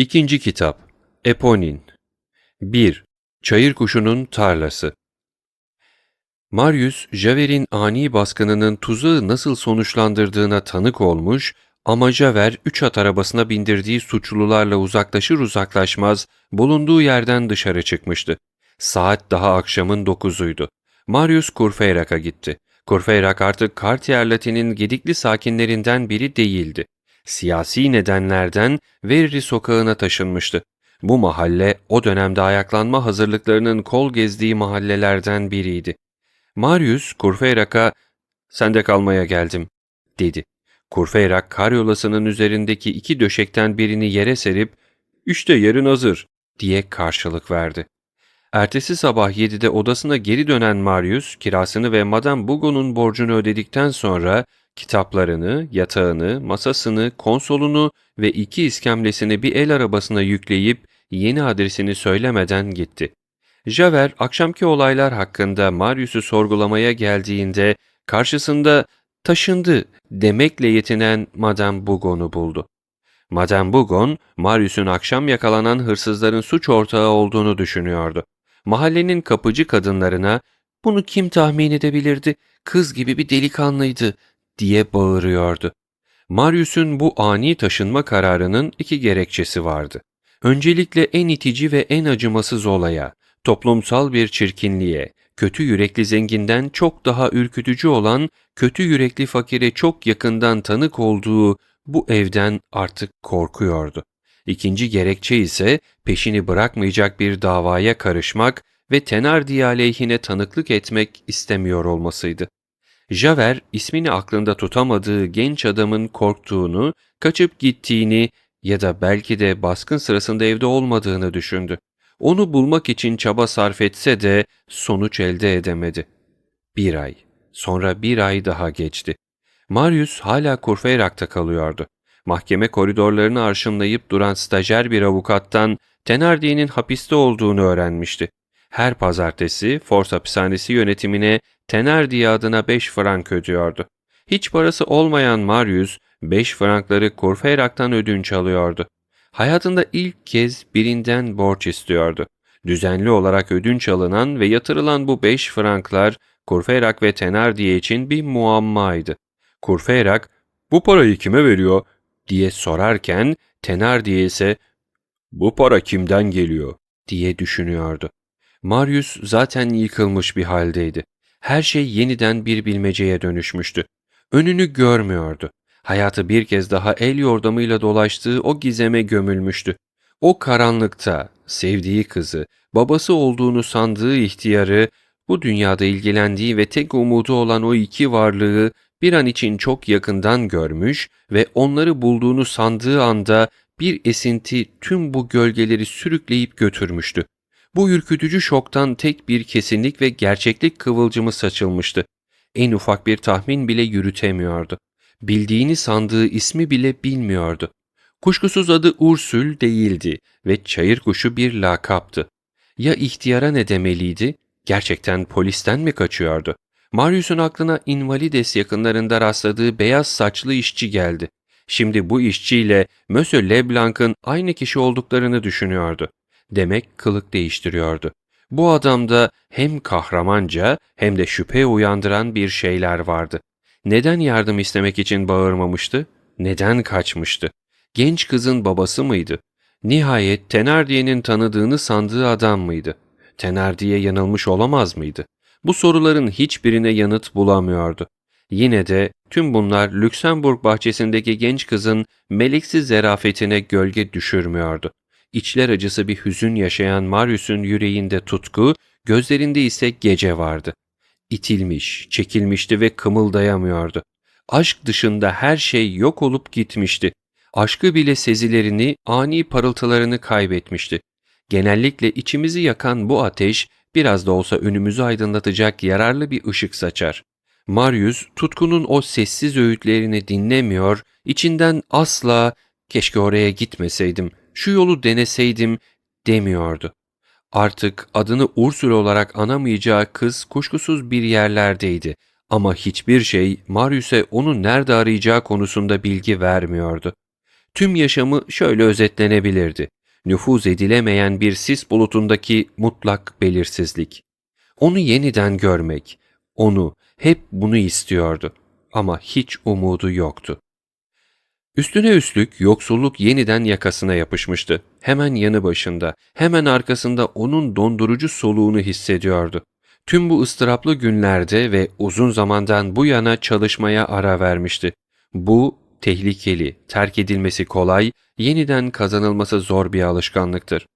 İkinci kitap Eponin 1. Çayır kuşunun tarlası Marius, Javer'in ani baskınının tuzağı nasıl sonuçlandırdığına tanık olmuş ama Javer, üç at arabasına bindirdiği suçlularla uzaklaşır uzaklaşmaz bulunduğu yerden dışarı çıkmıştı. Saat daha akşamın dokuzuydu. Marius Kurfeyrak'a gitti. Kurfeyrak artık Kartiyerlati'nin gedikli sakinlerinden biri değildi siyasi nedenlerden Verri sokağına taşınmıştı. Bu mahalle o dönemde ayaklanma hazırlıklarının kol gezdiği mahallelerden biriydi. Marius Kurfeyrak'a ''Sende kalmaya geldim.'' dedi. Kurfeyrak karyolasının üzerindeki iki döşekten birini yere serip ''İşte yerin hazır.'' diye karşılık verdi. Ertesi sabah 7'de odasına geri dönen Marius, kirasını ve Madame Bugon'un borcunu ödedikten sonra kitaplarını, yatağını, masasını, konsolunu ve iki iskemlesini bir el arabasına yükleyip yeni adresini söylemeden gitti. Javer akşamki olaylar hakkında Marius'u sorgulamaya geldiğinde karşısında taşındı demekle yetinen Madame Bugon'u buldu. Madame Bugon, Marius'un akşam yakalanan hırsızların suç ortağı olduğunu düşünüyordu. Mahallenin kapıcı kadınlarına ''Bunu kim tahmin edebilirdi? Kız gibi bir delikanlıydı diye bağırıyordu. Marius'un bu ani taşınma kararının iki gerekçesi vardı. Öncelikle en itici ve en acımasız olaya, toplumsal bir çirkinliğe, kötü yürekli zenginden çok daha ürkütücü olan kötü yürekli fakire çok yakından tanık olduğu bu evden artık korkuyordu. İkinci gerekçe ise peşini bırakmayacak bir davaya karışmak ve Tenardi aleyhine tanıklık etmek istemiyor olmasıydı. Javer ismini aklında tutamadığı genç adamın korktuğunu, kaçıp gittiğini ya da belki de baskın sırasında evde olmadığını düşündü. Onu bulmak için çaba sarf etse de sonuç elde edemedi. Bir ay, sonra bir ay daha geçti. Marius hala Kurfeyrak'ta kalıyordu. Mahkeme koridorlarını arşınlayıp duran stajyer bir avukattan Tenardi'nin hapiste olduğunu öğrenmişti. Her pazartesi Fors hapishanesi yönetimine Tenardi adına 5 frank ödüyordu. Hiç parası olmayan Marius 5 frankları Kurfeyrak'tan ödünç alıyordu. Hayatında ilk kez birinden borç istiyordu. Düzenli olarak ödünç alınan ve yatırılan bu 5 franklar Kurfeyrak ve Tenardiye için bir muammaydı. Kurfeyrak, bu parayı kime veriyor diye sorarken Tenardiye ise bu para kimden geliyor diye düşünüyordu. Marius zaten yıkılmış bir haldeydi. Her şey yeniden bir bilmeceye dönüşmüştü. Önünü görmüyordu. Hayatı bir kez daha el yordamıyla dolaştığı o gizeme gömülmüştü. O karanlıkta sevdiği kızı, babası olduğunu sandığı ihtiyarı, bu dünyada ilgilendiği ve tek umudu olan o iki varlığı bir an için çok yakından görmüş ve onları bulduğunu sandığı anda bir esinti tüm bu gölgeleri sürükleyip götürmüştü. Bu ürkütücü şoktan tek bir kesinlik ve gerçeklik kıvılcımı saçılmıştı. En ufak bir tahmin bile yürütemiyordu. Bildiğini sandığı ismi bile bilmiyordu. Kuşkusuz adı Ursül değildi ve çayır kuşu bir lakaptı. Ya ihtiyara ne demeliydi? Gerçekten polisten mi kaçıyordu? Marius'un aklına Invalides yakınlarında rastladığı beyaz saçlı işçi geldi. Şimdi bu işçiyle Monsieur Leblanc'ın aynı kişi olduklarını düşünüyordu demek kılık değiştiriyordu. Bu adamda hem kahramanca hem de şüphe uyandıran bir şeyler vardı. Neden yardım istemek için bağırmamıştı? Neden kaçmıştı? Genç kızın babası mıydı? Nihayet Tenardiye'nin tanıdığını sandığı adam mıydı? Tenardiye yanılmış olamaz mıydı? Bu soruların hiçbirine yanıt bulamıyordu. Yine de tüm bunlar Lüksemburg bahçesindeki genç kızın meleksiz zerafetine gölge düşürmüyordu. İçler acısı bir hüzün yaşayan Marius'un yüreğinde tutku, gözlerinde ise gece vardı. İtilmiş, çekilmişti ve kımıldayamıyordu. Aşk dışında her şey yok olup gitmişti. Aşkı bile sezilerini, ani parıltılarını kaybetmişti. Genellikle içimizi yakan bu ateş biraz da olsa önümüzü aydınlatacak yararlı bir ışık saçar. Marius tutkunun o sessiz öğütlerini dinlemiyor, içinden asla keşke oraya gitmeseydim, şu yolu deneseydim demiyordu. Artık adını Ursula olarak anamayacağı kız kuşkusuz bir yerlerdeydi ama hiçbir şey Marius'e onu nerede arayacağı konusunda bilgi vermiyordu. Tüm yaşamı şöyle özetlenebilirdi. Nüfuz edilemeyen bir sis bulutundaki mutlak belirsizlik. Onu yeniden görmek, onu hep bunu istiyordu ama hiç umudu yoktu. Üstüne üstlük yoksulluk yeniden yakasına yapışmıştı. Hemen yanı başında, hemen arkasında onun dondurucu soluğunu hissediyordu. Tüm bu ıstıraplı günlerde ve uzun zamandan bu yana çalışmaya ara vermişti. Bu tehlikeli, terk edilmesi kolay, yeniden kazanılması zor bir alışkanlıktır.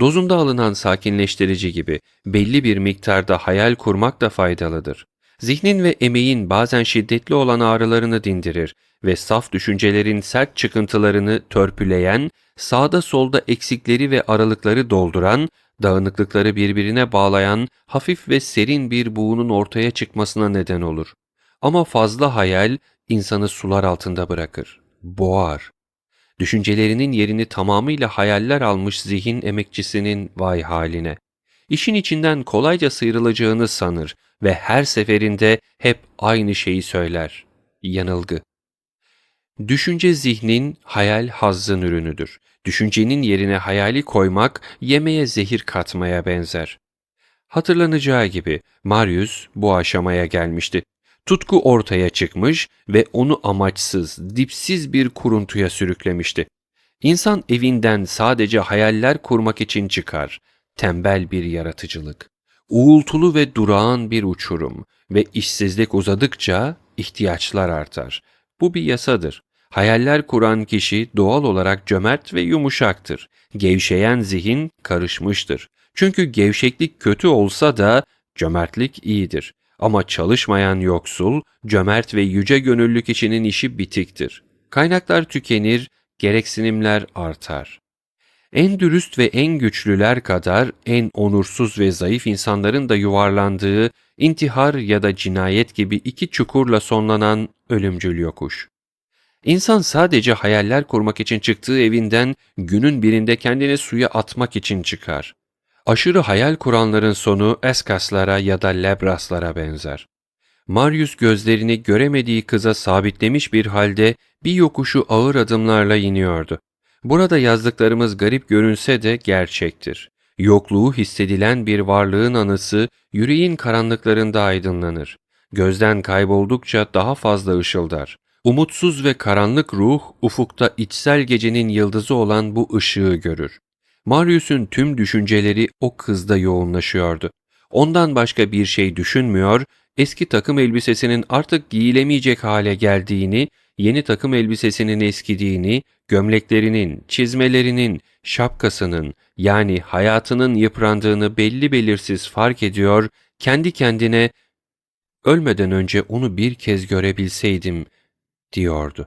Dozunda alınan sakinleştirici gibi belli bir miktarda hayal kurmak da faydalıdır. Zihnin ve emeğin bazen şiddetli olan ağrılarını dindirir ve saf düşüncelerin sert çıkıntılarını törpüleyen, sağda solda eksikleri ve aralıkları dolduran, dağınıklıkları birbirine bağlayan hafif ve serin bir buğunun ortaya çıkmasına neden olur. Ama fazla hayal insanı sular altında bırakır, boğar. Düşüncelerinin yerini tamamıyla hayaller almış zihin emekçisinin vay haline. İşin içinden kolayca sıyrılacağını sanır ve her seferinde hep aynı şeyi söyler. Yanılgı. Düşünce zihnin hayal hazzın ürünüdür. Düşüncenin yerine hayali koymak yemeğe zehir katmaya benzer. Hatırlanacağı gibi Marius bu aşamaya gelmişti. Tutku ortaya çıkmış ve onu amaçsız, dipsiz bir kuruntuya sürüklemişti. İnsan evinden sadece hayaller kurmak için çıkar. Tembel bir yaratıcılık. Uğultulu ve durağan bir uçurum ve işsizlik uzadıkça ihtiyaçlar artar. Bu bir yasadır. Hayaller kuran kişi doğal olarak cömert ve yumuşaktır. Gevşeyen zihin karışmıştır. Çünkü gevşeklik kötü olsa da cömertlik iyidir. Ama çalışmayan yoksul, cömert ve yüce gönüllü kişinin işi bitiktir. Kaynaklar tükenir, gereksinimler artar. En dürüst ve en güçlüler kadar en onursuz ve zayıf insanların da yuvarlandığı intihar ya da cinayet gibi iki çukurla sonlanan ölümcül yokuş. İnsan sadece hayaller kurmak için çıktığı evinden günün birinde kendini suya atmak için çıkar. Aşırı hayal kuranların sonu Eskaslara ya da Lebraslara benzer. Marius gözlerini göremediği kıza sabitlemiş bir halde bir yokuşu ağır adımlarla iniyordu. Burada yazdıklarımız garip görünse de gerçektir. Yokluğu hissedilen bir varlığın anısı yüreğin karanlıklarında aydınlanır. Gözden kayboldukça daha fazla ışıldar. Umutsuz ve karanlık ruh ufukta içsel gecenin yıldızı olan bu ışığı görür. Marius'un tüm düşünceleri o kızda yoğunlaşıyordu. Ondan başka bir şey düşünmüyor, eski takım elbisesinin artık giyilemeyecek hale geldiğini, yeni takım elbisesinin eskidiğini, gömleklerinin, çizmelerinin, şapkasının yani hayatının yıprandığını belli belirsiz fark ediyor, kendi kendine ölmeden önce onu bir kez görebilseydim diyordu.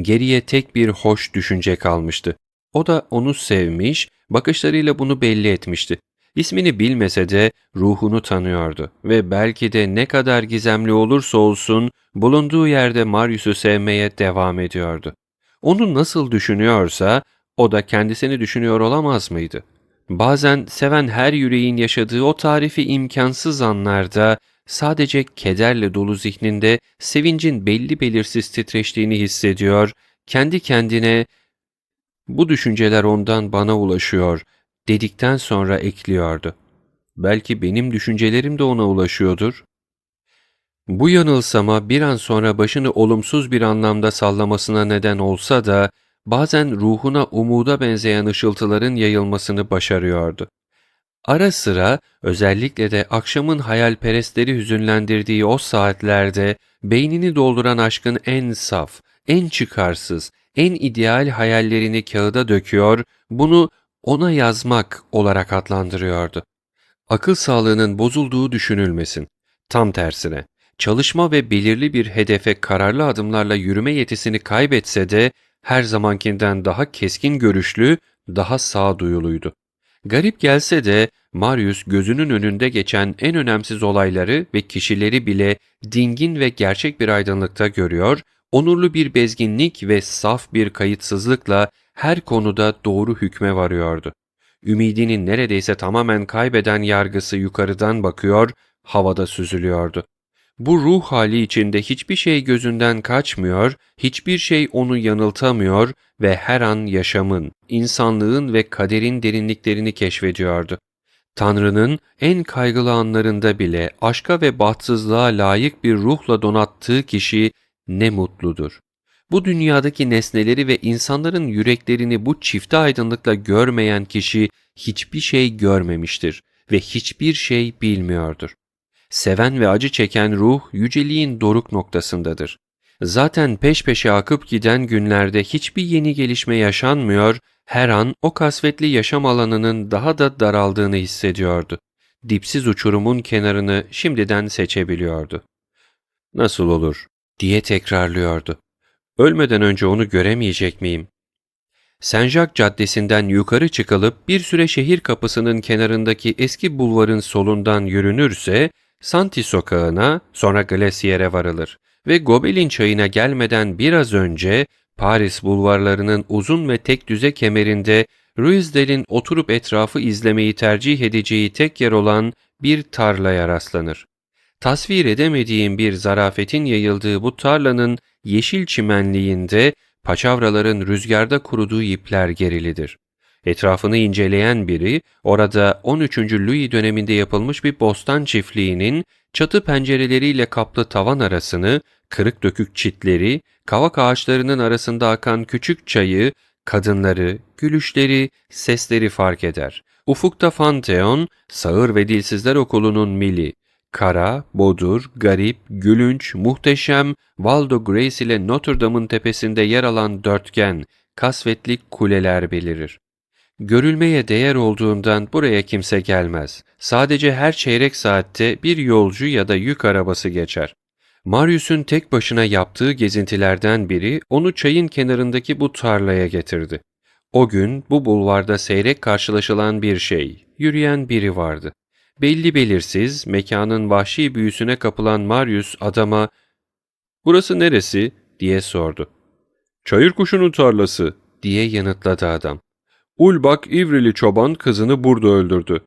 Geriye tek bir hoş düşünce kalmıştı. O da onu sevmiş, bakışlarıyla bunu belli etmişti. İsmini bilmese de ruhunu tanıyordu ve belki de ne kadar gizemli olursa olsun bulunduğu yerde Marius'u sevmeye devam ediyordu. Onu nasıl düşünüyorsa o da kendisini düşünüyor olamaz mıydı? Bazen seven her yüreğin yaşadığı o tarifi imkansız anlarda sadece kederle dolu zihninde sevincin belli belirsiz titreştiğini hissediyor, kendi kendine bu düşünceler ondan bana ulaşıyor dedikten sonra ekliyordu. Belki benim düşüncelerim de ona ulaşıyordur. Bu yanılsama bir an sonra başını olumsuz bir anlamda sallamasına neden olsa da bazen ruhuna umuda benzeyen ışıltıların yayılmasını başarıyordu. Ara sıra özellikle de akşamın hayalperestleri hüzünlendirdiği o saatlerde beynini dolduran aşkın en saf, en çıkarsız, en ideal hayallerini kağıda döküyor, bunu ona yazmak olarak adlandırıyordu. Akıl sağlığının bozulduğu düşünülmesin. Tam tersine, çalışma ve belirli bir hedefe kararlı adımlarla yürüme yetisini kaybetse de her zamankinden daha keskin görüşlü, daha sağduyuluydu. Garip gelse de Marius gözünün önünde geçen en önemsiz olayları ve kişileri bile dingin ve gerçek bir aydınlıkta görüyor, onurlu bir bezginlik ve saf bir kayıtsızlıkla her konuda doğru hükme varıyordu. Ümidinin neredeyse tamamen kaybeden yargısı yukarıdan bakıyor, havada süzülüyordu. Bu ruh hali içinde hiçbir şey gözünden kaçmıyor, hiçbir şey onu yanıltamıyor ve her an yaşamın, insanlığın ve kaderin derinliklerini keşfediyordu. Tanrı'nın en kaygılı anlarında bile aşka ve bahtsızlığa layık bir ruhla donattığı kişi ne mutludur. Bu dünyadaki nesneleri ve insanların yüreklerini bu çifte aydınlıkla görmeyen kişi hiçbir şey görmemiştir ve hiçbir şey bilmiyordur. Seven ve acı çeken ruh yüceliğin doruk noktasındadır. Zaten peş peşe akıp giden günlerde hiçbir yeni gelişme yaşanmıyor, her an o kasvetli yaşam alanının daha da daraldığını hissediyordu. Dipsiz uçurumun kenarını şimdiden seçebiliyordu. Nasıl olur diye tekrarlıyordu. Ölmeden önce onu göremeyecek miyim? Saint-Jacques Caddesi'nden yukarı çıkılıp bir süre şehir kapısının kenarındaki eski bulvarın solundan yürünürse, Santi sokağına, sonra Glacier'e varılır ve Gobelin çayına gelmeden biraz önce Paris bulvarlarının uzun ve tek düze kemerinde Ruizdel'in oturup etrafı izlemeyi tercih edeceği tek yer olan bir tarlaya rastlanır. Tasvir edemediğim bir zarafetin yayıldığı bu tarlanın yeşil çimenliğinde paçavraların rüzgarda kuruduğu ipler gerilidir. Etrafını inceleyen biri orada 13. Louis döneminde yapılmış bir bostan çiftliğinin çatı pencereleriyle kaplı tavan arasını, kırık dökük çitleri, kavak ağaçlarının arasında akan küçük çayı, kadınları, gülüşleri, sesleri fark eder. Ufukta Fanteon, Sağır ve Dilsizler Okulu'nun mili, kara, bodur, garip, gülünç, muhteşem, Valdo Grace ile Notre Dame'ın tepesinde yer alan dörtgen, kasvetli kuleler belirir. Görülmeye değer olduğundan buraya kimse gelmez. Sadece her çeyrek saatte bir yolcu ya da yük arabası geçer. Marius'un tek başına yaptığı gezintilerden biri onu çayın kenarındaki bu tarlaya getirdi. O gün bu bulvarda seyrek karşılaşılan bir şey, yürüyen biri vardı. Belli belirsiz, mekanın vahşi büyüsüne kapılan Marius adama ''Burası neresi?'' diye sordu. ''Çayır kuşunun tarlası.'' diye yanıtladı adam. Ulbak İvrili çoban kızını burada öldürdü.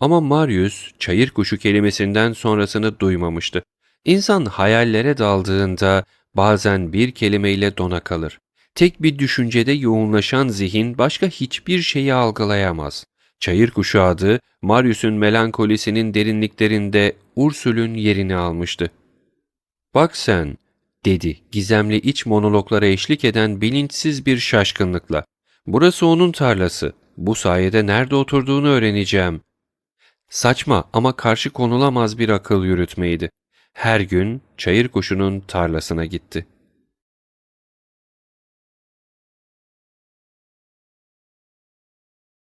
Ama Marius çayır kuşu kelimesinden sonrasını duymamıştı. İnsan hayallere daldığında bazen bir kelimeyle dona kalır. Tek bir düşüncede yoğunlaşan zihin başka hiçbir şeyi algılayamaz. Çayır kuşu adı Marius'un melankolisinin derinliklerinde Ursül'ün yerini almıştı. Bak sen, dedi gizemli iç monologlara eşlik eden bilinçsiz bir şaşkınlıkla. Burası onun tarlası. Bu sayede nerede oturduğunu öğreneceğim. Saçma ama karşı konulamaz bir akıl yürütmeydi. Her gün çayır kuşunun tarlasına gitti.